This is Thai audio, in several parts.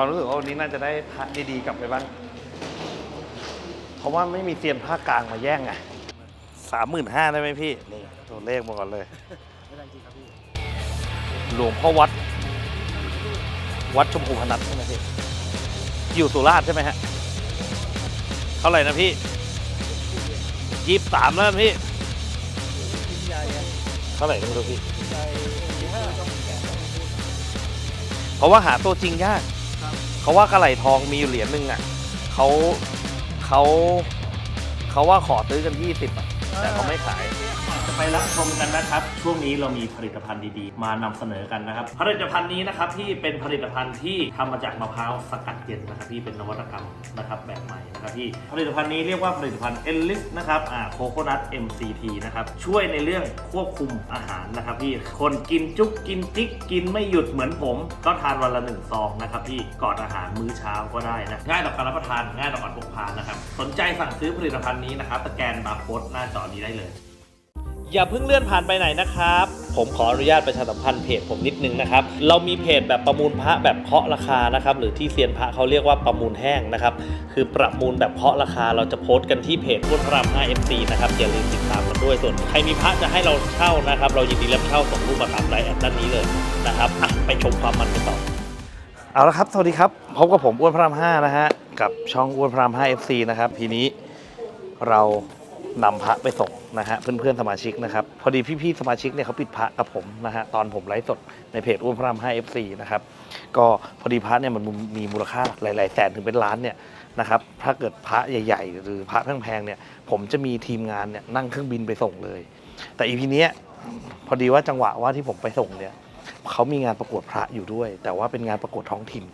ความรู้สึกว่าวันนี้น่าจะได้พระดีๆกลับไปบ้าง เพราะว่าไม่มีเซียนภาคกลางมาแย่งไงสามหมื่นห้าได้ไหมพี่ นี่ตัวเลขมาก่อนเลย หลวงพ่อวัด วัดชมพูพนัสใช่ไหมพี่ อยู่สุราษฎร์ใช่ไหมฮะ เท่าไหร่นะพี่ยี่สามแล้วนะพี่ เท่าไหร่ไม่รู้พี่ เพราะว่าหาตัวจริงยาก เขาว่ากระไหลทองมีอยู่เหรียญหนึ่งอะเขาเขาเขาว่าขอซื้อกัน20อะแต่เขาไม่ขาย ไปรับชมกันนะครับ ช่วงนี้เรามีผลิตภัณฑ์ดีๆ มานำเสนอกันนะครับ ผลิตภัณฑ์นี้นะครับที่เป็นผลิตภัณฑ์ที่ทำมาจากมะพร้าวสกัดเย็นนะครับที่เป็นนวัตกรรมนะครับแบบใหม่นะครับที่ผลิตภัณฑ์นี้เรียกว่าผลิตภัณฑ์เอลลิสนะครับอ่าโคโคนัท MCT นะครับช่วยในเรื่องควบคุมอาหารนะครับพี่คนกินจุ๊กกินจิ๊กกินไม่หยุดเหมือนผม ก็ทานวันละหนึ่งซองนะครับพี่ก่อนอาหารมื้อเช้าก็ได้นะง่ายต่อการรับประทานง่ายต่อการพกพานะครับสนใจสั่งซื้อผลิตภัณฑ์นี้นะครับสแกนบาร์โค้ดหน้าจอนี้ได้เลย อย่าเพิ่งเลื่อนผ่านไปไหนนะครับ ผมขออนุญาตประชาสัมพันธ์เพจผมนิดนึงนะครับ เรามีเพจแบบประมูลพระแบบเคาะราคานะครับ หรือที่เซียนพระเขาเรียกว่าประมูลแห้งนะครับ คือประมูลแบบเคาะราคา เราจะโพสต์กันที่เพจพุทธพระราม 5 FC นะครับ อย่าลืมติดตามกันด้วย ส่วนใครมีพระจะให้เราเช่านะครับ เรายินดีรับเช่าส่งรูปมาตามไลน์แอดด้านนี้เลยนะครับอะไปชมความมันกันต่อ เอาละครับ สวัสดีครับ พบกับผมอ้วนพระราม5นะฮะ กับช่องอ้วนพระราม 5 FC นะครับ ทีนี้เรา นำพระไปส่งนะฮะเพื่อนๆสมาชิกนะครับ พอดีพี่ๆสมาชิกเนี่ยเขาปิดพระกับผมนะฮะตอนผมไลฟ์สดในเพจอ้วนพระราม5 FC นะครับก็พอดีพระเนี่ยมันมีมูลค่าหลายๆแสนถึงเป็นล้านเนี่ยนะครับถ้าเกิดพระใหญ่ๆ หรือพระแพงๆเนี่ยผมจะมีทีมงานเนี่ยนั่งเครื่องบินไปส่งเลย แต่อีพีเนี้ยพอดีว่าจังหวะว่าที่ผมไปส่งเนี่ยเขามีงานประกวดพระอยู่ด้วย แต่ว่าเป็นงานประกวดท้องถิ่น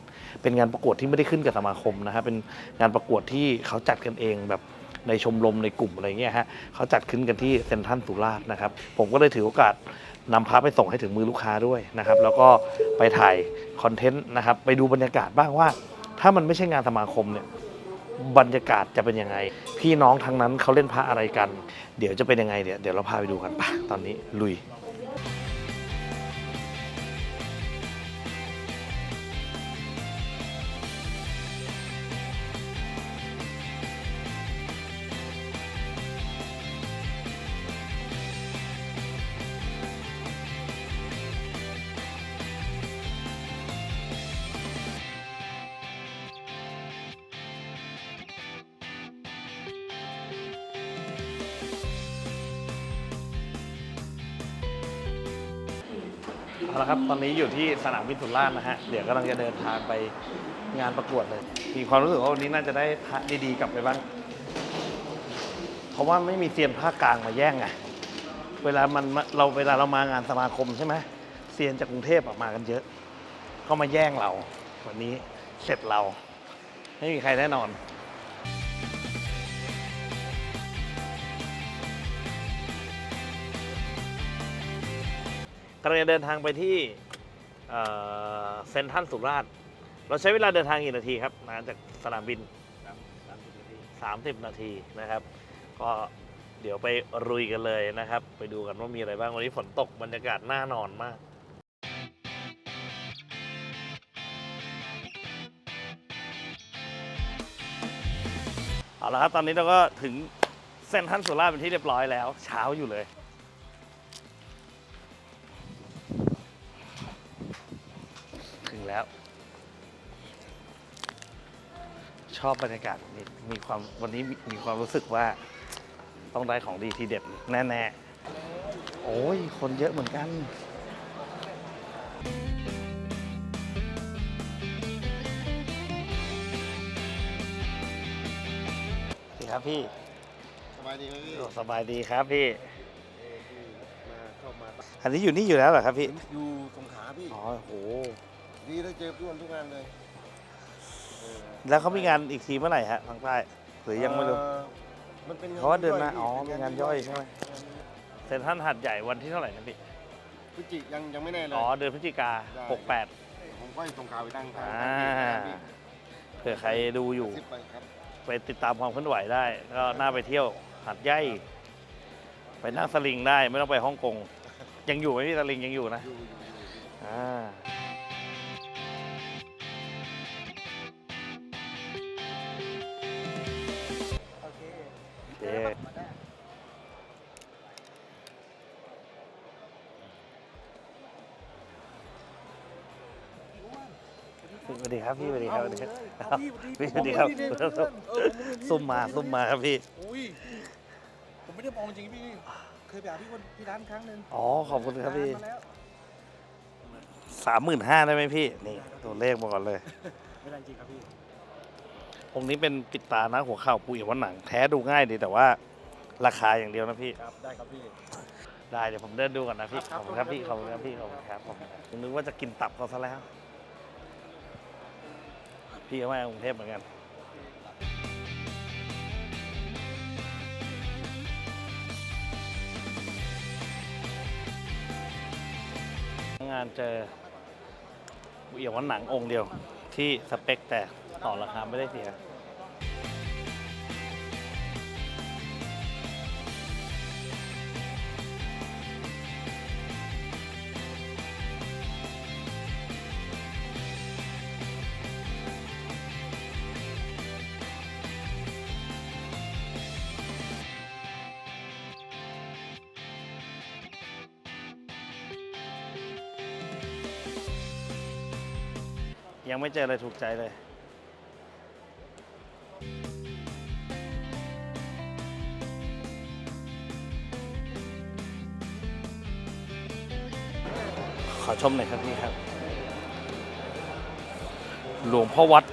เป็นงานประกวดที่ไม่ได้ขึ้นกับสมาคมนะครับเป็นงานประกวดที่เขาจัดกันเองแบบ ในชมรมในกลุ่มอะไรเงี้ยฮะเขาจัดขึ้นกันที่เซ็นทรัลสุราษฎร์นะครับ ผมก็เลยถือโอกาสนำพระไปส่งให้ถึงมือลูกค้าด้วยนะครับ แล้วก็ไปถ่ายคอนเทนต์นะครับ ไปดูบรรยากาศบ้างว่า ถ้ามันไม่ใช่งานสมาคมเนี่ยบรรยากาศจะเป็นยังไง พี่น้องทั้งนั้นเขาเล่นพระอะไรกัน เดี๋ยวจะเป็นยังไงเดี๋ยวเดี๋ยวเราพาไปดูกันปะตอนนี้ลุย เอาละครับ ตอนนี้อยู่ที่สนามบินสุราษฎร์นะฮะ เดี๋ยวกำลังจะเดินทางไปงานประกวดเลย มีความรู้สึกว่าวันนี้น่าจะได้พระดีๆกลับไปบ้าง เพราะว่าไม่มีเซียนภาคกลางมาแย่งไง เวลามันเราเวลาเรามางานสมาคมใช่ไหมเซียนจากกรุงเทพอะมากันเยอะ ก็มาแย่งเรา วันนี้เสร็จเรา ไม่มีใครแน่นอน กำลังจะเดินทางไปที่เอ่อเซ็นทรัลสุราษฎร์เราใช้เวลาเดินทางกี่นาทีครับมาจากสนามบิน 30 นาทีนะครับ ก็เดี๋ยวไปรุยกันเลยนะครับ ไปดูกันว่ามีอะไรบ้างวันนี้ฝนตกบรรยากาศน่านอนมากเอาละครับตอนนี้เราก็ถึงเซ็นทรัลสุราษฎร์เป็นที่เรียบร้อยแล้ว เช้าอยู่เลย ชอบบรรยากาศแบบนี้มีความวันนี้มีมีความรู้สึกว่าต้องได้ของดีทีเด็ดแน่ๆ โอ้ย คนเยอะเหมือนกัน สวัสดีครับพี่สบายดีไหมพี่โอ้สบายดีครับพี่เออพี่มาเข้ามาอันนี้อยู่นี่อยู่แล้วเหรอครับพี่ อยู่สงขลาพี่ อ๋อโห ดีได้เจอพี่วันทุกงานเลยเออ แล้วเขามีงานอีกทีเมื่อไหร่ฮะทางใต้หรือยังไม่รู้ เอ่อมันเป็นงเพราะว่าเดือนหน้าย่ยอ๋อพี่เป็นงานย่อยใช่ไหม เซ็นทรัลหัดใหญ่วันที่เท่าไหร่นะพี่ พฤศจิยังยังไม่แน่เลย อ๋อ เดือนพฤศจิกา ได้ 68 ผมก็ส่งข่าวไปตั้งทางอ่า เผื่อใครดูอยู่ซิปไปครับไปติดตามความเคลื่อนไหวได้ ก็น่าไปเที่ยวหัดใหญ่ไปนั่งสลิงได้ไม่ต้องไปฮ่องกง ยังอยู่ไหมพี่สลิงยังอยู่นะ อยู่อยู่อยู่อยู่อ่า สวัสดีครับพี่สวัสดีครับสวัสดีครับพี่พี่สวัสดีครับพี่เนี่ยเพื่อนเออผมเห็นพี่ซุ่มมาซุ่มมาครับพี่อุ้ยผมไม่ได้มองจริงพี่เคยไปหาพี่คนที่ร้านครั้งหนึ่งอ๋อขอบคุณครับพี่นานมาแล้วสามหมื่นห้าได้ไหมพี่นี่ตัวเลขมาก่อนเลย ไม่ได้จริงครับพี่ องค์นี้เป็นปิดตานะหัวเข่าปูอย่างว่าหนังแท้ดูง่ายดีแต่ว่าราคาอย่างเดียวนะพี่ ครับ ได้ครับพี่ ได้เดี๋ยวผมเดินดูก่อนนะพี่คขรัอบบคุณครับครับพี่ขอบคุณครับพี่ ขอบคุณครับขอบคุณครับผมนึกว่าจะกินตับเขาซะแล้ว พี่ก็มากรุงเทพเหมือนกัน งานเจอเอี่ยวว่าหนังองค์เดียว ที่สเปคแต่ต่อราคาไม่ได้เสีย ยังไม่เจออะไรถูกใจเลย ขอชมหน่อยครับพี่ครับ หลวงพ่อวัด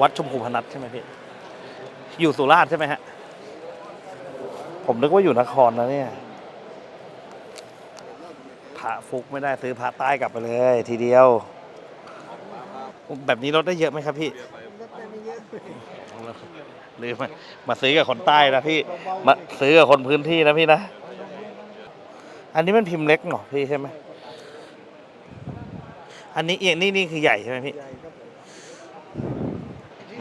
วัดชมพูพนัสใช่ไหมพี่ อยู่สุราษฎร์ใช่ไหมฮะ ผมนึกว่าอยู่นครนะเนี่ยพระฟุกไม่ได้ซื้อพระใต้กลับไปเลย ทีเดียว แบบนี้ลดได้เยอะไหมครับพี่หรือมามาซื้อกับคนใต้นะพี่ มาซื้อกับคนพื้นที่นะพี่นะ อันนี้มันพิมพ์เล็กเหรอพี่ใช่ไหมอันนี้เอียงนี่นี่คือใหญ่ใช่ไหมพี่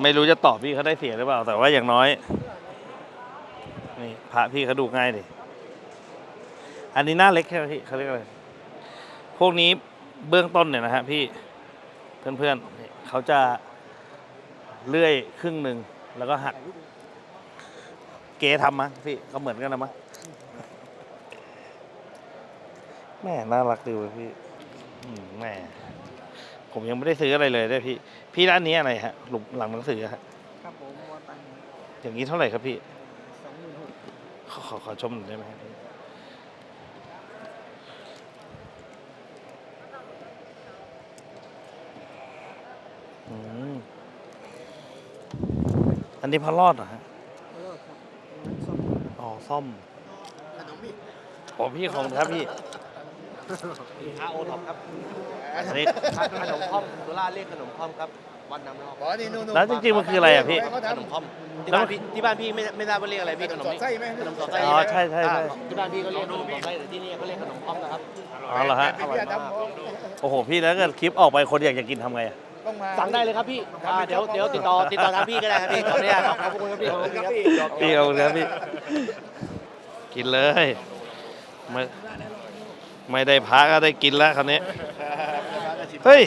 ไม่รู้จะตอบพี่เขาได้เสียหรือเปล่า แต่ว่าอย่างน้อย นี่พระพี่เขาดูง่ายดิ อันนี้หน้าเล็กใช่ไหมพี่เขาเรียกอะไร พวกนี้เบื้องต้นเนี่ยนะฮะพี่ เพื่อนๆนี่ เขาจะเลื่อยครึ่งหนึ่งแล้วก็หัก เก๋ทำมั้งพี่เขาเหมือนกันนะมั้งแม่น่ารักดีเว้ยพี่อืมแม่ ผมยังไม่ได้ซื้ออะไรเลยด้วยพี่ พี่ร้านนี้อะไรฮะหลุมหลังหนังสือฮะครับผมมอตังอย่างนี้เท่าไหร่ครับพี่ สองหมื่นหก ขอขอขอชมหน่อยได้ไหมครับพี่ อืมอันนี้พระรอดเหรอฮะแล้วก็ครับนั้นส้มอ๋อซ่อมขนมพี่โอ้พี่ของครับพี่พระโอท็อปครับอันนี้ขนมค่อมสุราษฎร์เรียกขนมค่อมครับวัดน้ำนอกอ๋อนี่นู่นแล้วจริงๆมันคืออะไรอะพี่ขนมค่อมที่บ้านพี่ที่บ้านพี่ไม่ไม่ทราบว่าเรียกอะไรพี่ขนมสอดนี้ไส้ไหมขนมสอดไส้อ๋อใช่ใช่ใช่อ่าที่บ้านพี่ก็เรียกขนมสอดไส้แต่ที่นี่เขาเรียกขนมค่อมนะครับอ๋อเหรอฮะอร่อยมากโอ้โหพี่แล้วเกิดคลิปออกไปคนอยากจะกินทำไงอะ ต้องมา สั่งได้เลยครับพี่อ่าเดี๋ยวเดี๋ยวติดต่อติดต่อทางพี่ก็ได้ครับพี่ขอบคุณครับขอบคุณครับพี่ขอบคุณครับพี่พี่เอาเลยพี่ กินเลยไม่ไม่ได้พักก็ได้กินแล้วคราวนี้ เฮ้ย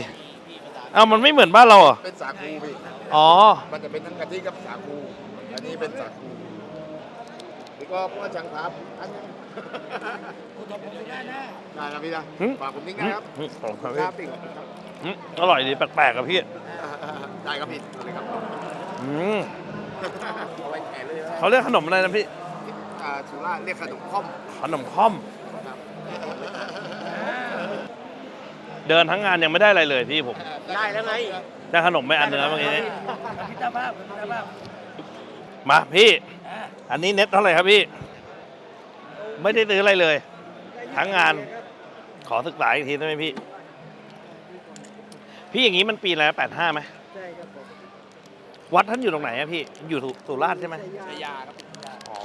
เอามันไม่เหมือนบ้านเราเหรอะเป็นสาคูพี่ อ๋อ มันจะเป็นทั้งกะทิกับสาคู อันนี้เป็นสาคูนี่ก็พวกจังครับอันนี้ได้ครับพี่นะหึ ฝากผมนิ่งนะครับหึของครับคพี่รับพี่ หึอร่อยดีแปลกๆกับพี่ได้ครับพี่เลยครับอืมเอาไว้แขนเลยนะเขาเรียกขนมอะไรนะพี่ อ่าสุราษฎร์เรียกขนมค่อมขนมค่อมเดินทั้งงานยังไม่ได้อะไรเลยพี่ผมได้แล้วไงได้ขนมไม่อันเนื้อเมื่อกี้นี้พิจารณาพิจารณามาพี่ อันนี้เน็ตเท่าไหร่ครับพี่ ไม่ได้ซื้ออะไรเลย ทั้งงานขอศึกษาอีกทีได้ไหมพี่ พี่อย่างนี้มันปีแล้วแปดห้าไหมใช่ครับผมวัดท่านอยู่ตรงไหนอะพี่ อยู่สุสุราษฎร์ใช่ไหมชายาครับอ๋อ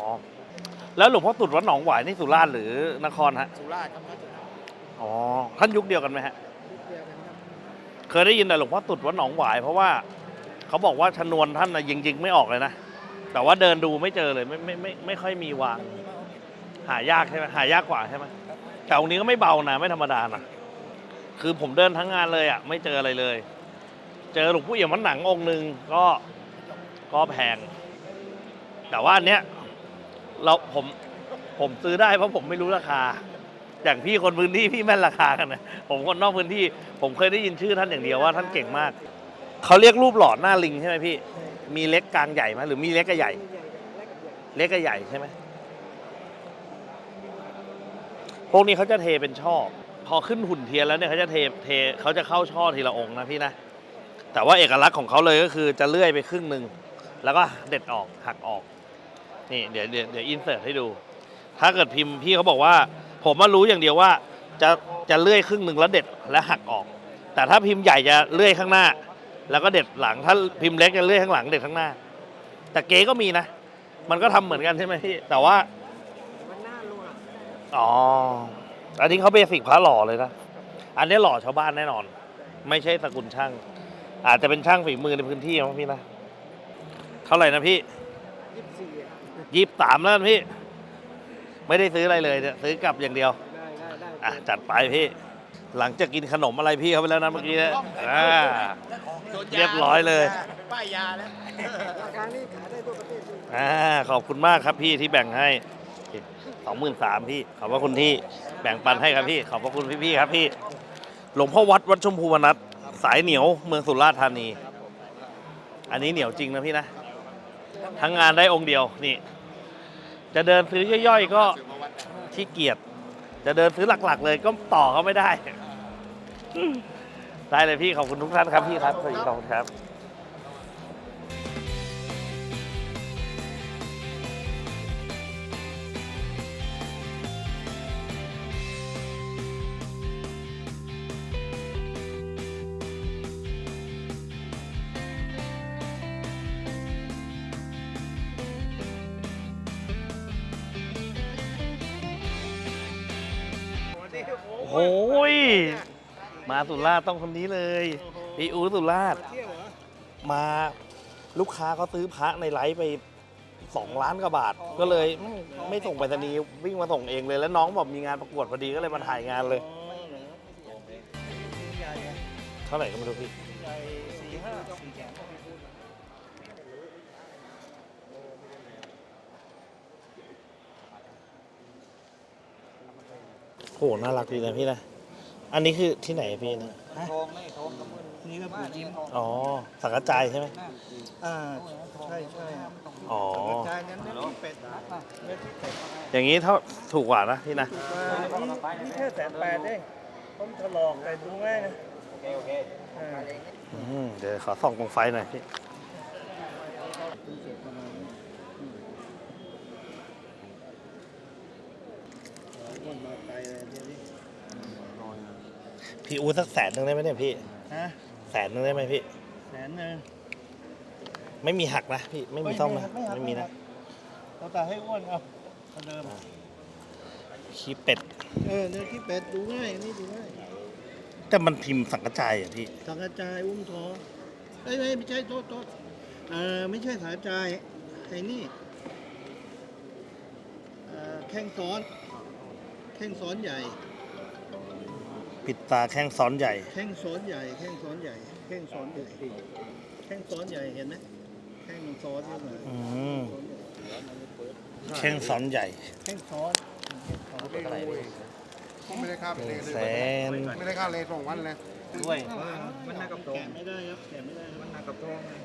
แล้วหลวงพ่อตรุดวัดหนองหวายนี่สุราษฎร์หรือนครฮะ สุราษฎร์ครับอ๋อ ท่านยุคเดียวกันไหมฮะ เดียวกันครับเคยได้ยินแต่หลวงพ่อตรุดวัดหนองหวาย เพราะว่าเขาบอกว่าชนวนท่านนะยิงยิงๆไม่ออกเลยนะ แต่ว่าเดินดูไม่เจอเลยไม่ไม่ไม่ไม่ค่อยมีวาง หายากใช่ไหมหายากกว่าใช่ไหมแต่องค์นี้ก็ไม่เบานะไม่ธรรมดานะ คือผมเดินทั้งงานเลยอะ ไม่เจออะไรเลย เจอหลวงพ่เอี่ยมวัดหนังองค์หนึ่งก็ก็แพง แต่ว่าอันเนี้ยเราผมผมซื้อได้เพราะผมไม่รู้ราคา อย่างพี่คนพื้นที่พี่แม่นราคากันนะผมคนนอกพื้นที่ ผมเคยได้ยินชื่อท่านอย่างเดียวว่าท่านเก่งมากเขาเรียกรูปหล่อหน้าลิงใช่ไหมพี่ มีเล็กกลางใหญ่ไหมหรือมีเล็กกับใหญ่ เล็กกับใหญ่ใช่ไหมพวกนี้เขาจะเทเป็นช่อ อขึ้นหุ่นเทียนแล้วเนี่ยเขาจะเทเทเขาจะเข้าช่อทีละองค์นะพี่นะ แต่ว่าเอกลักษณ์ของเขาเลยก็คือจะเลื่อยไปครึ่งหนึ่งแล้วก็เด็ดออกหักออกนี่เดี๋ยวเดี๋ยวเดี๋ยวอินเสิร์ตให้ดู ถ้าเกิดพิมพ์พี่เขาบอกว่า ผมมารู้อย่างเดียวว่าจะจะเลื่อยครึ่งหนึ่งแล้วเด็ดและหักออก แต่ถ้าพิมพ์ใหญ่จะเลื่อยข้างหน้า แล้วก็เด็ดหลัง ถ้าพิมพ์เล็กจะเลื่อยข้างหลังเด็ดข้างหน้า แต่เก๋ก็มีนะ มันก็ทำเหมือนกันใช่ไหมพี่แต่ว่าอ๋อ อันนี้เขาเบสิกพระหล่อเลยนะ อันนี้หล่อชาวบ้านแน่นอน ไม่ใช่สกุลช่าง อาจจะเป็นช่างฝีมือในพื้นที่มั้งพี่นะ เท่าไหร่นะพี่ยี่สิบสามแล้วนะพี่ ไม่ได้ซื้ออะไรเลยเนี่ยซื้อกลับอย่างเดียวอะจัดไปพี่ หลังจากกินขนมอะไรพี่เขาไปแล้วนะเมื่อกี้เนะอ่า เรียบร้อยเลย ป้ายยาแล้วอ่าขอบคุณมากครับพี่ที่แบ่งให้ สองหมื่นสามพี่ ขอบพระคุณที่แบ่งปันให้ครับพี่ ขอบพระคุณพี่ๆครับพี่ หลวงพ่อวัดวัดชมพูวนัทสายเหนียวเมืองสุราษฎร์ธานี อันนี้เหนียวจริงนะพี่นะ ทั้งงานได้องค์เดียวนี่ จะเดินซื้อย่อยๆ ก็ขี้เกียจ จะเดินซื้อหลักๆ เลยก็ต่อเขาไม่ได้ ได้เลยพี่ขอบคุณทุกท่านครับพี่ครับสวัสดีครับ โอ้ย มาสุราษฎร์ต้องคนนี้เลยพี่อูสุราษฎร์มาลูกค้าเขาซื้อพระในไลฟ์ไปสองล้านกว่าบาท ก็เลยไม่ไม่ส่งไปรษณีย์วิ่งมาส่งเองเลย แล้วน้องบอกมีงานประกวดพอดีก็เลยมาถ่ายงานเลย เท่าไหร่ก็ไม่รู้พี่ หน่ารักดีนะพี่นะ อันนี้คือที่ไหนพี่นะทองไม่ทองกระมือนี่ก็ปู่ยิ้มอ๋อสังกัจจายใช่ไหมอ่าใช่ใช่อ๋อจานนั้นเนื้อที่เป็ดนะเนื้อที่เป็ดอย่างนี้เท่าถูกกว่านะพี่นะมานี่นี่แค่แสนแปดเองผมถลอกแต่ดูง่ายนะโอเคโอเคอืมเดี๋ยวขอส่องตรงไฟหน่อยพี่ มาไกลเลยเดี๋ยวนี้ พี่อูสักแสนหนึ่งได้ไหมเนี่ยพี่ ฮะแสนหนึ่งได้ไหมพี่ แสนหนึ่งไม่มีหักนะพี่ไม่มีซ่อมนะไม่หักไม่มีนะเราแต่ให้อ้วนเอาเท่าเดิม ขี้เป็ด เออเนื้อที่เป็ดดูง่ายอันนี่ดูง่ายแต่มันพิมพ์สังกัจจายอะพี่สังกระจายอุ้มท้องเอ้ยไม่ไม่ใช่โทษโทษเออไม่ใช่สายจายไอ้นี่เอ่อแข้งซ้อน แข้งซ้อนใหญ่ ปิดตาแข้งซ้อนใหญ่ แข้งซ้อนใหญ่แข้งซ้อนใหญ่แข้งซ้อนใหญ่แข้งซ้อนใหญ่เห็นไหมแข้งมันซ้อนขึ้นมาอืมแข้งซ้อนใหญ่แข้งซ้อนแข้งซ้อนไม่ได้ข้ามหเลนึ่ยงแสนไม่ได้ข้ามเลยสองวันเลยด้วยมันนากับแกะไม่ได้ครับแกะไม่ได้มันนากับทองเลย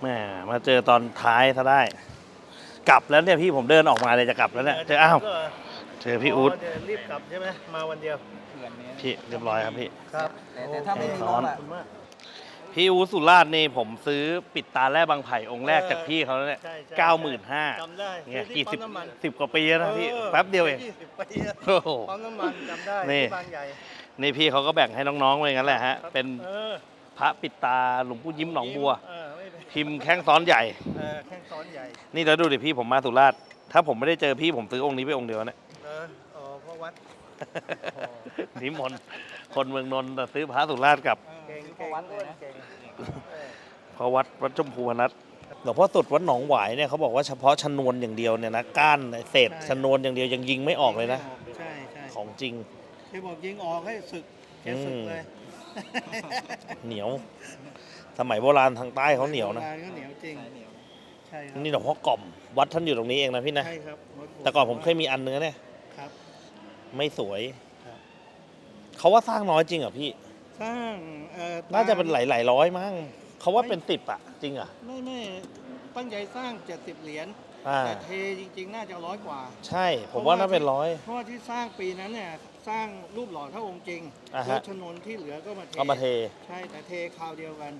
แหมมาเจอตอนท้ายซะได้ กลับแล้วเนี่ยพี่ผมเดินออกมาเลยจะกลับแล้วเนี่ยเจออ้าว เจอพี่อู๊ดเดี๋ยวรีบกลับใช่ไหมมาวันเดียวพี่เรียบร้อยครับพี่ ครับแต่ถ้าไม่มีซ้น้ออนงอะพี่อู๊ดสุราษฎร์นี่ผมซื้อปิดตาแร่บางไผ่องค์แรกจากพี่เขาแล้วเนี่ยใช่ใช่เก้าหมื่นห้าจำได้เนี่ยซื้อที่กี่สิบปั๊มน้ำมันสิบกว่าปีแล้วนะพี่แป๊บเดียวเอง ยี่สิบปีอะโอ้โห ปั๊มน้ำมันจำได้นี่ ที่บางใหญ่นี่พี่เขาก็แบ่งให้น้องๆไว้อย่างนั้นแหละฮะเป็นเออพระปิดตาหลวงปู่ยิ้มหนองบัว เออไม่เป็นพิมพ์แข้งซ้อนใหญ่ เออแข้งซ้อนใหญ่นี่แล้วดูดิพี่ผมมาสุราษฎร์ถ้าผมไม่ได้เจอพี่ผมซื้อองค์นี้ไปองค์เดียวเนี่ยเอออ๋อเพราะ วัดโอ้นิมนต์คนเมืองนนท์แต่ซื้อพระสุราษฎร์กับเก่งเก่งด้วยเก่งเออพระวัดวัดชมพูนัทหลวงพ่อสุดวัดหนองหวายเนี่ยเขาบอกว่าเฉพาะชนวนอย่างเดียวเนี่ยนะก้านเศษชนวนอย่างเดียวยังยิงไม่ออกเลยนะ ใช่ใช่ของจริงที่บอกยิงออกให้ศึกแค่ศึกเลยเหนียว สมัยโบราณทางใต้เขาเหนียวนะโบราณก็เหนียวจริงช่ครับนี่หลวงพ่อกล่อมวัดท่านอยู่ตรงนี้เองนะพี่นะใช่ครับวัดแต่ก่อนผมเคยมีอันเนื้อเนี่ยครับ ไม่สวย ครับ เขาว่าสร้างน้อยจริงเหรอพี่ สร้างเอ่อน่าจะเป็นหลายๆร้อยมั้งเขาว่าเป็นสิบอะจริงเหรอไม่ไม่ตั้งใจสร้าง 70 เหรียญอ่า แต่เทจริง ๆ น่าจะร้อยกว่า ใช่ ผมว่าน่าเป็นร้อย เพราะว่าที่สร้างปีนั้นเนี่ยสร้างรูปหล่อเท่าองค์จริงอ่าฮะ แล้วชนวนที่เหลือก็มาเทเอามาเท ใช่แต่เทคราวเดียวกัน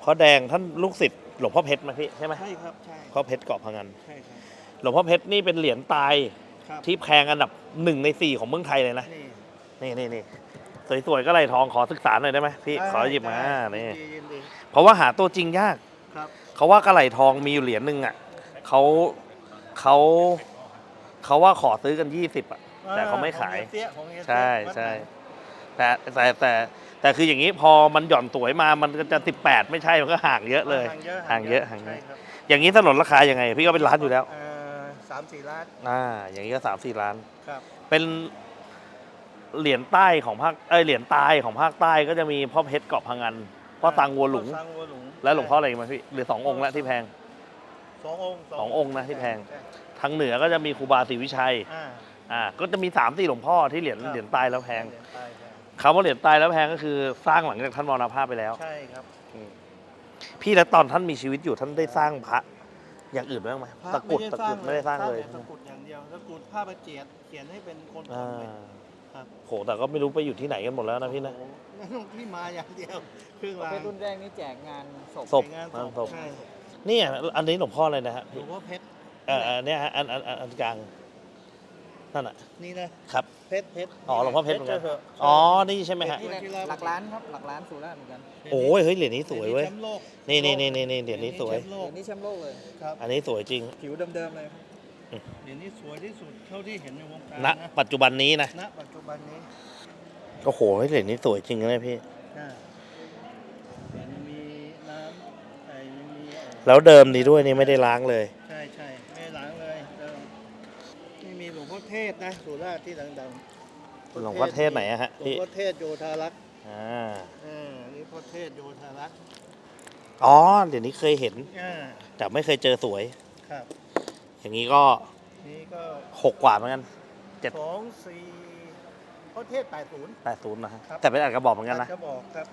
เพราะแดงท่านลูกศิษย์หลวงพ่อเพชรไหมพี่ใช่ไหมใช่ครับใช่พ่อเพชรเกาะพังงัน ใช่ครับหลวงพ่อเพชรนี่เป็นเหรียญตาย ครับ ที่แพงอันดับหนึ่งในสี่ของเมืองไทยเลยนะ นี่นี่นี่นี่สวยๆก็ไหลทองขอศึกษาหน่อยได้ไหมพี่ขอหยิบมาได้นี่ยิดียินดีเพราะว่าหาตัวจริงยาก ครับ เขาว่ากระไหลทองมีอยู่เหรียญหนึ่งอะเขาเขาเขาว่าขอซื้อกันยี่สิบอะ แต่เขาไม่ขาย ของเอเตี้ของเอเตี้ยใช่วัดใช่ไหนแต่แต่แต่แต่คืออย่างนี้พอมันหย่อนสวยมามันก็จะสิบแปดไม่ใช่มันก็ห่างเยอะเลย ห่างเยอะห่างเยอะห่างเยใช่อะ ครับอย่างนี้ถนนราคายังไง พี่ก็เป็นร้านอยู่แล้ว เอ่อสามสี่ล้าน อ่า อย่างนี้ก็สามสี่ล้าน ครับ เป็นเหรียญใต้ของภาค เอ้ย เหรียญใต้ของภาคใต้ก็จะมีพ่อเพชรเกาะพังงัน พ่อตังวัวหลุงพ่อตังวัวหลุงและหลวงพ่ออะไรอีกไหมาพี่ หรือสององค์แล้วที่แพง สององค์สององค์นะที่แพง ใช่ทางเหนือก็จะมีครูบาศรีวิชัย อ่า อ่า ก็จะมีสามสี่หลวงพ่อที่เหรียญครับ เหรียญใต้แล้วแพงเหรียญใต้ใช่คำว่าเหรียญใต้แล้วแพงก็คือสร้างหลังจากท่านมรณภาพไปแล้ว ใช่ครับ พี่แล้วตอนท่านมีชีวิตอยู่ท่านได้สร้างพระ อย่างอื่นบ้างไหมพระตะกรุดตะกรุดไม่ได้สร้างเลยแต่ตะกรุดอย่างเดียวตะกรุดผ้าประเจียดเขียนให้เป็นคนอ่าทำเลย ครับ โหแต่ก็ไม่รู้ไปอยู่ที่ไหนกันหมดแล้วนะพี่นะโอ้โหที่มาอย่างเดียวเครื่องรางเป็นรุ่นแรกนี่แจกงานศพศพ งานงานศพใช่นี่อะอันนี้หลวงพ่ออะไรนะฮะหลพี่วงพ่อเพชร เอ่ออันเนี้ยฮะอันอันอันอันกลาง นั่นอะนี่นะครับ เพชรเพชรอ๋อหลวงพ่อเพชรเหมือนกันถะอ๋อนี่ใช่ไหมฮะนี่แหละหลักล้านครับหลักล้านสุราษฎร์เหมือนกันโอ้ยเฮ้ยเหรียญนี้สวยเว้ยแชมป์โลกนี่นี่นี่นี่นี่เหรียญนี้สวยแชมป์โลเหรีกยญนี้แชมป์โลกเลยครับอันนี้สวยจริง ผิวเดิมๆเลยครับเหรียญนี้สวยที่สุดเท่าที่เห็นในวงการณนะปัจจุบันนี้นะณปัจจุบันนี้โอ้โหเฮ้ยเหรียญนี้สวยจริงนะเนี่ยพี่อ่าเหรียญมีน้ำไอ้มีเอ่อแล้วเดิมดีด้วยนี่ไม่ได้ล้างเลย ใช่ใช่ไม่ได้ล้างเลยเดิมนี่มีหลวงพ่อ เทศนะสุราษฎร์ที่ดังๆหลวงพ่อเทศไหนอะฮะหลวงพี่พ่อเทศโยธารักษ์อ่า อ่านี่พ่อเทศโยธารักษ์อ๋อเหรียญนี้เคยเห็น อ่าแต่ไม่เคยเจอสวย ครับอย่างนี้ก็นี่ก็หกกว่าเหมือนกัน เจ็ด สองสี่พ่อเทศแปดศูนย์ แปดศูนย์นะฮะครับ แต่เป็นอัดกระบอกเหมือนกันนะก็บอกครับ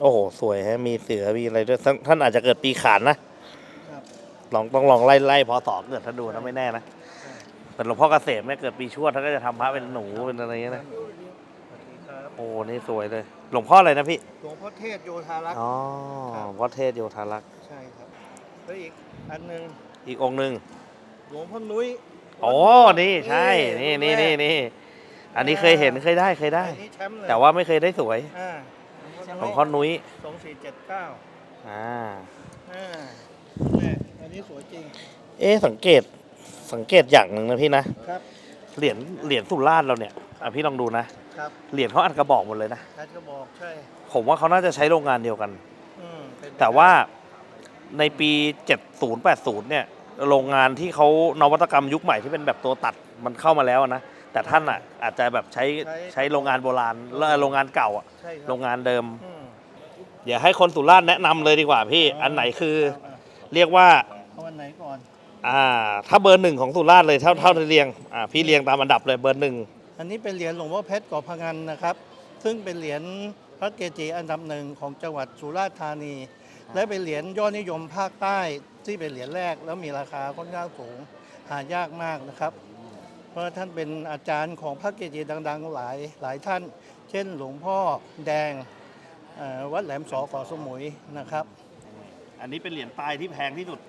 โอ้โห สวยฮะ มีเสือ มีอะไรด้วยท่านท่านอาจจะเกิดปีขานนะ ครับลองต้องลองไล่ไล่พอสอบเกิดท่านดูนะไม่แน่นะใช่ แต่หลวงพ่อเกษมเนี่ยเกิดปีชวดท่านก็จะทำพระเป็นหนูเป็นอะไรอย่างเงี้ยนะ สวัสดีครับโอ้ นี่สวยเลย หลวงพ่ออะไรนะพี่ หลวงพ่อเทศโยธารักษ์ อ๋อครับ วัดเทศโยธารักษ์ใช่ครับ แล้วอีกอันหนึ่งอีกองค์หนึ่งหลวงพ่อนุ้ยโอ้นี่ใช่ นี่นี่นี่นี่อันนี้เคยเห็นเคยได้เคยได้ อันนี้แชมป์เลยแต่ว่าไม่เคยได้สวย อ่าหลวงพ่อนุ้ย สองสี่เจ็ดเก้าอ่า อ่าเนี่ยอันนี้สวยจริง เอ๊ะสังเกต สังเกตอย่างหนึ่งนะพี่นะ ครับเหรียญเหรียญสุราษฎร์เราเนี่ยอะพี่ลองดูนะ ครับเหรียญเขาอัดกระบอกหมดเลยนะ ท่านก็บอกใช่ผมว่าเขาน่าจะใช้โรงงานเดียวกัน อืมเป็นไปแต่ว่าในปี 70 80 เนี่ย โรงงานที่เขานวัตกรรมยุคใหม่ที่เป็นแบบตัวตัดมันเข้ามาแล้วนะ แต่ท่านอะอาจจะแบบใช้ใช้โรงงานโบราณแล้วโรงงานเก่าอะ ใช่คบโรงงานเดิม อืมเดี๋ยวให้คนสุราษฎร์แนะนำเลยดีกว่าพี่ อันไหนคือเอาเรียกว่าเอาอันไหนก่อน อ่าถ้าเบอร์หนึ่งของสุราษฎร์เลยเท่าเท่าที่เรียงอ่าพี่เรียงตามอันดับเลยเบอร์หนึ่งอันนี้เป็นเหรียญหลวงพ่อเพชรเกาะพังงันนะครับ ซึ่งเป็นเหรียญพระเกจิอันดับหนึ่งของจังหวัดสุราษฎร์ธานี และเป็นเหรียญยอดนิยมภาคใต้ที่เป็นเหรียญแรก แล้วมีราคาค่อนข้างสูงหายากมากนะครับ เพราะท่านเป็นอาจารย์ของพระเกจิดัง ๆ หลายหลายท่าน เช่น หลวงพ่อแดงเอ่อวัดแหลมสอเกาะสมุยนะครับ อันนี้เป็นเหรียญตายที่แพงที่สุด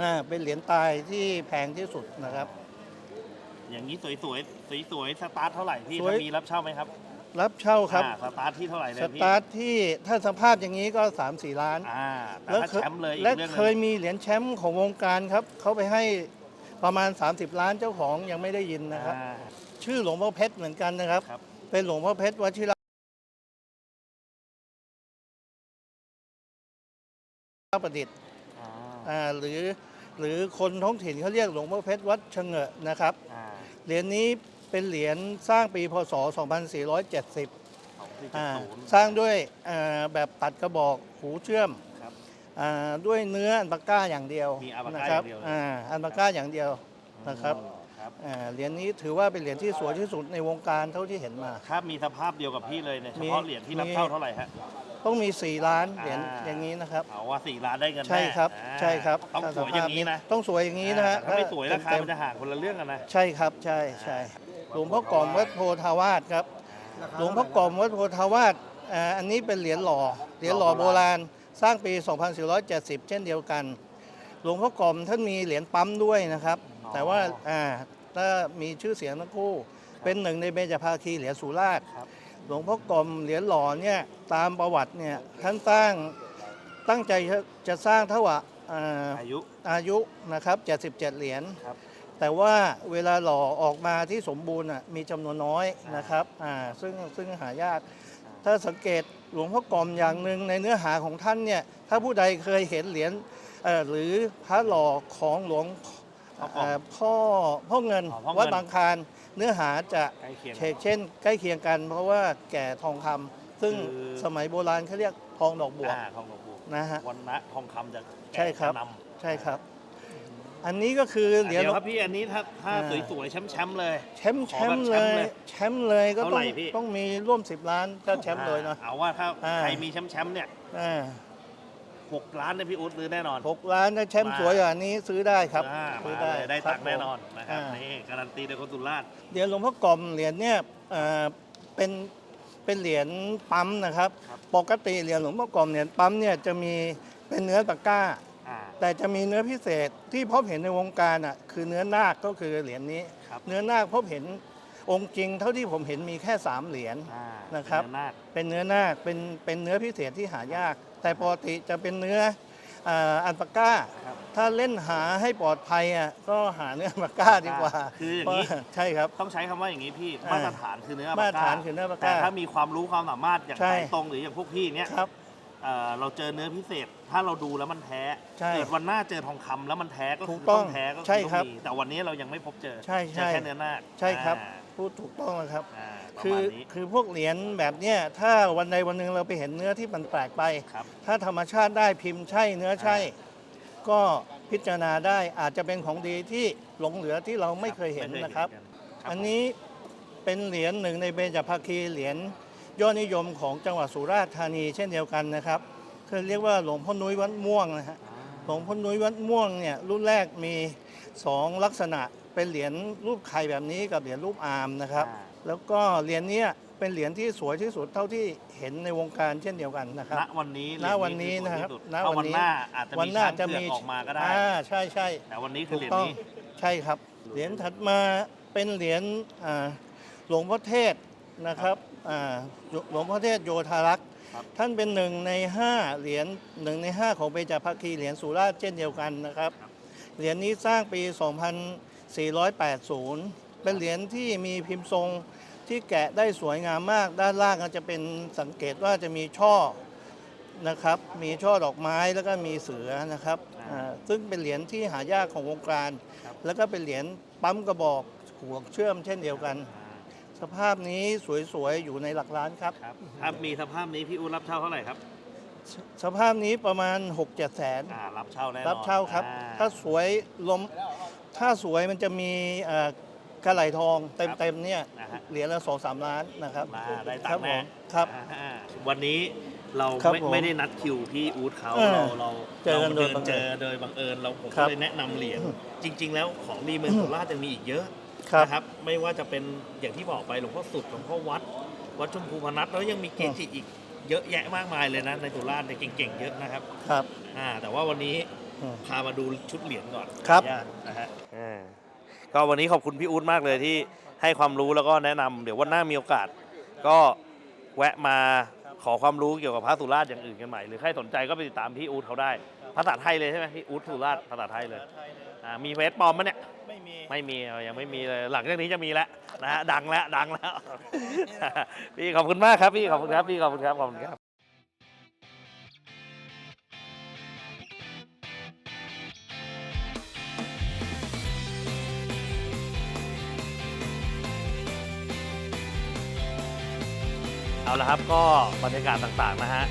อ่าเป็นเหรียญตายที่แพงที่สุดนะครับ อย่างนี้สวยสวยสวยสวยๆสตาร์ทเท่าไหร่พี่สวย ถ้ามีรับเช่าไหมครับรับเช่าครับ อ่าสตาร์ทที่เท่าไหร่เลยสพี่ตาร์ทที่ถ้าสภาพอย่างนี้ก็ 3-4 ล้าน อ่าแต่แล้วถ้าเคยแชมป์เลยอีกและเรื่องหเคนึยงมีเหรียญแชมป์ของวงการครับ เขาไปให้ประมาณ 30 ล้านเจ้าของยังไม่ได้ยินนะครับ อ่า ชื่อหลวงพ่อเพชรเหมือนกันนะครับ ครับ เป็นหลวงพ่อเพชรวชิรประดิษฐ์อ่าอ่า หรือหรือคนท้องถิ่นเขาเรียกหลวงพ่อเพชรวัดชะเงอะนะครับ อ่าเหรียญนี้เป็นเหรียญสร้างปีพศ 2470สองสี่เจ็ดอ่าศูนย์สร้างด้วยอ่าแบบตัดกระบอกหูเชื่อมครับ อ่าด้วยเนื้ออันปาก้าอย่างเดียวมีอัลปาก้านะครัอย่างเดียวอ่าอันปาก้าอย่างเดียวนะครับครับ อ่าเหรียญนี้ถือว่าเป็นเหรียญที่สวยที่สุดในวงการเท่าที่เห็นมา ครับมีสภาพเดียวกับพี่เลยเนี่ยเฉมีพาะเหรียญที่รับมีเช่าเท่าไหร่ฮะ ต้องมี 4 ล้านเหรียญอ่า อย่างนี้นะครับ เอาว่าสี่ล้านได้เงินแน่ใช่ครับอ่าใช่ครับต้องสวยอย่างนี้นะต้องสวยอย่างนี้นะฮะอ่าถ้าไม่สวยราคาเต็มๆมันจะห่างคนละเรื่องกันนะ ใช่ครับใช่ใช่หลวงพ่อกรอมวัดโพธาวาสครับ หลวงพ่อกรอมวัดโพธาวาสอ่าอันนี้เป็นเหรียญหล่อเหรียญหล่อโบราณสร้างปี 2470 เช่นเดียวกัน หลวงพ่อกรอมท่านมีเหรียญปั๊มด้วยนะครับ อ๋อ แต่ว่าอ่าถ้ามีชื่อเสียงทั้งคู่ เป็นหนึ่งในเบญจภาคีเหรียญสุราษฎร์ ครับ หลวงพ่อกรมเหรียญหล่อเนี่ยตามประวัติเนี่ยท่านสร้างตั้งใจจะสร้างเท่าว่าอ่าอายุอายุนะครับ77 เหรียญครับแต่ว่าเวลาหล่อออกมาที่สมบูรณ์อะมีจำนวนน้อยอ่านนะครับอ่าซึ่งซึ่งหายาก ถ้าสังเกตหลวงพ่อกรมอย่างหนึ่งในเนื้อหาของท่านเนี่ยถ้าผู้ใดเคยเห็นเหรียญเอ่อหรือพระหล่อของหลวงพ่อกรมเอ่อพ่อพ่อเงินอ๋อพ่อเงินวัดบางคลาน เนื้อหาจะใกล้เคียงเชกเช่น ใกล้เคียงกัน เพราะว่าแก่ทองคำซึ่งคือ สมัยโบราณเขาเรียกทองดอกบัวอ่าทองดอกบัวนะฮะ วันนะทองคำจะใช่ครับแกะนำใช่ครับ อันนี้ก็คือเหรียญเดี๋ยวครับพี่อันนี้ถ้าถ้าอ่า สวยๆแชมป์ๆเลย แชมป์ขแชอแบบมป์แชเลมป์ยเลยแชมป์เลยก็เท่าต้ไหอร่งพี่ ต้องมีร่วม 10 ล้านก็แชมป์เลยเนาะ เอาว่าถ้าอ่า ใครมีแชมป์ๆเนี่ย อ่า หกล้านเนี่ยพี่อุ๊ดซื้อแน่นอนหกล้านถ้าแชมป์สวยอย่างนี้ซื้อได้ครับอ่าซื้อมาได้เลยได้ครัตับงค์แน่นอนผมนะครับอ่านี่การันตีโดยคนสุราษฎร์เหรียญหลวงพ่อกรมเหรียญเนี่ยเอ่อเป็นเป็นเหรียญปั๊มนะครับ ปกติเหรียญหลวงพ่อกรมเหรียญปั๊มเนี่ยจะมีเป็นเนื้อตะกร้าอ่าแต่จะมีเนื้อพิเศษที่พบเห็นในวงการอะคือเนื้อนาคก็คือเหรียญนี้ครับเนื้อนาคพบเห็นองค์จริงเท่าที่ผมเห็นมีแค่ 3 เหรียญอ่านะครับเป็นเนื้อนาคเป็นเนื้อนาคเป็นเป็นเนื้อพิเศษที่หายาก แต่ปกติจะเป็นเนื้ออ่าอันปาก้าครับถ้าเล่นหาให้ปลอดภัยอะก็หาเนื้ออันปาก้าดีกว่าคืออย่างนี้เพระใช่ครับต้องใช้คำว่าอย่างนี้พี่อ่ามาตรฐานคือเนื้อมาตรฐานคือเนื้อปากกาแต่ถ้ามีความรู้ความสามารถอย่างใช่สายตรงหรืออย่างพวกพี่เนี้ยครับเอ่อเราเจอเนื้อพิเศษ ถ้าเราดูแล้วมันแท้ใช่เกิดวันหน้าเจอทองคำแล้วมันแท้ก็ถูคืกอต้ต้อองงแท้ก็คือใช่ต้องครับมีแต่วันนี้เรายังไม่พบเจอใช่เจอใช่แค่เนื้อนาคใช่ครับอ่า พูดถูกต้องแล้วครับ อ่าประคือมาณนี้ คือพวกเหรียญแบบเนี้ยถ้าวันใดวันหนึ่งเราไปเห็นเนื้อที่มันแปลกไป ครับถ้าธรรมชาติได้พิมพ์ใช่เนื้อใช่ก็พิจารณาได้อาจจะเป็นของดีที่หลงเหลือที่เราไม่เคยเห็นนะครับ อันนี้เป็นเหรียญหนึ่งในเบญจภาคีเหรียญยอดนิยมของจังหวัดสุราษฎร์ธานีเช่นเดียวกันนะครับคือเรียกว่าหลวงพ่อนุ้ยวัดม่วงนะฮะหลวงพ่อนุ้ยวัดม่วงเนี่ยรุ่นแรกมีสองลักษณะ เป็นเหรียญรูปไข่แบบนี้กับเหรียญรูปอาร์มนะครับ อ่า แล้วก็เหรียญเนี้ยเป็นเหรียญที่สวยที่สุดเท่าที่เห็นในวงการเช่นเดียวกันนะครับ ณวันนี้ณวันนี้เหยญนะครับคือสวยที่สุดณถ้าวัวันนนี้หน้าอาจจะวันมีหน้าช้างจะเผืมีอกออกมาก็ได้ อ่าใช่ใช่แต่วันนี้คือถูเหรีกยญต้องนี้ ใช่ครับ เหรียญถัดมาเป็นเหรียญอ่าหลวงพ่อเทศนะครับอ่าหลวงพ่อเทศโยธารักษ์ครับ ท่านเป็นหนึ่งในห้าเหรียญหนึ่งในห้าของเบญจภาคีเหรียญสุราษฎร์เช่นเดียวกันนะครับ เหรียญนี้สร้างปี 2480 เป็นเหรียญที่มีพิมพ์ทรงที่แกะได้สวยงามมาก ด้านล่างก็จะเป็นสังเกตว่าจะมีช่อนะครับ มีช่อดอกไม้แล้วก็มีเสือนะครับอ่าอ่าซึ่งเป็นเหรียญที่หายากของวงการครับแล้วก็เป็นเหรียญปั๊มกระบอกห่วงเชื่อมเช่นเดียวกัน สภาพนี้สวยๆ อยู่ในหลักล้านครับ ครับถ้ามีสภาพนี้พี่อู๊ดรับเช่าเท่าไหร่ครับสสภาพนี้ประมาณ 6-7 แสน อ่ารับเช่าแน่นอนรับเช่าครับ อ่ถ้าสวยลม ถ้าสวยมันจะมีเอ่อกระไหลทองเต็มๆเนี่ยนะฮะ เหรียญละสองสามล้านนะครับมาได้ตัครังค์ผแน่มครับ อ่าวันนี้เราครับไม่ผมไม่ได้นัดคิวพี่อู๊ดเขาเออเราเราเจอกันโดยราบังเอิญเจอโดยบังเอิญเราผมครัก็บเลยแนะนำเหรียญจริง ๆ แล้วของดีเมืองโคราชจะมีอีกเยอะครับนะครับ ไม่ว่าจะเป็นอย่างที่บอกไปหลวงพ่อสุดหลวงพ่อวัด วัดชมพูพนัสแล้วยังมีเกจิอีกเยอะแยะมากมายเลยนะในสุราษฎร์เนี่ยเก่งๆเยอะนะครับครับ อ่าแต่ว่าวันนี้อืม พามาดูชุดเหรียญก่อนครับ ขออนุญาตนะฮะก็วันนี้ขอบคุณพี่อู๊ดมากเลยที่ให้ความรู้แล้วก็แนะนำเดี๋ยววันหน้ามีโอกาส ก็แวะมาขอความรู้เกี่ยวกับพระสุราษฎร์อย่างอื่นกันใหม่หรือใครสนใจก็ไปติดตามพี่อู๊ดเขาได้ ภาษาไทยเลยใช่ไหมพี่อู๊ดสุราษฎร์ภาษาไทยเลยอ่ามีเฟซปลอมไหมเนี่ยไม่มี ไม่มีเอายังไม่มีเลยหลังจากนี้จะมีแล้วนะฮะดังแล้วดังแล้ว พี่ขอบคุณมากครับพี่ขอบคุณครับพี่ขอบคุณครับขอบคุณครับ เอาละครับก็บรรยากาศต่างๆนะฮะ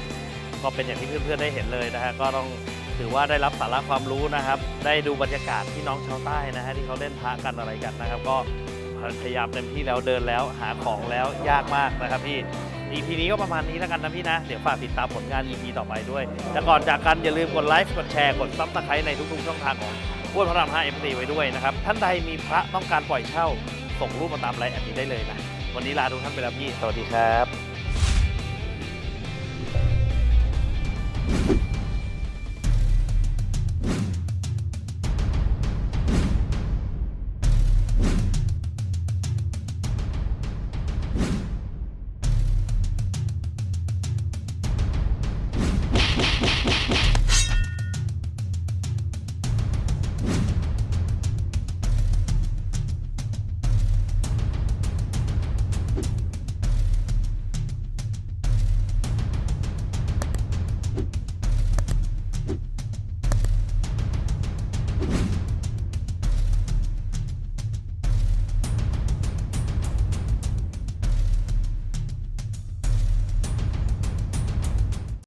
ก็เป็นอย่างที่เพื่อนๆได้เห็นเลยนะฮะก็ต้องถือว่าได้รับสาระความรู้นะครับ ได้ดูบรรยากาศที่น้องชาวใต้นะฮะที่เขาเล่นพระกันอะไรกันนะครับ ก็พยายามเต็มที่แล้วเดินแล้วหาของแล้วยากมากนะครับพี่ EP นี้ก็ประมาณนี้แล้วกันนะพี่นะ เดี๋ยวฝากติดตามผลงาน EP ต่อไปด้วย แต่ก่อนจากกันอย่าลืมกดไลค์กดแชร์กดซับสไครต์ในทุกๆช่องทางของอ้วนพระราม5 FD ไว้ด้วยนะครับ ท่านใดมีพระต้องการปล่อยเช่า ส่งรูปมาตามไลน์แอดนี้ได้เลยนะ วันนี้ลาทุกท่านไปแล้วพี่ สวัสดีครับ you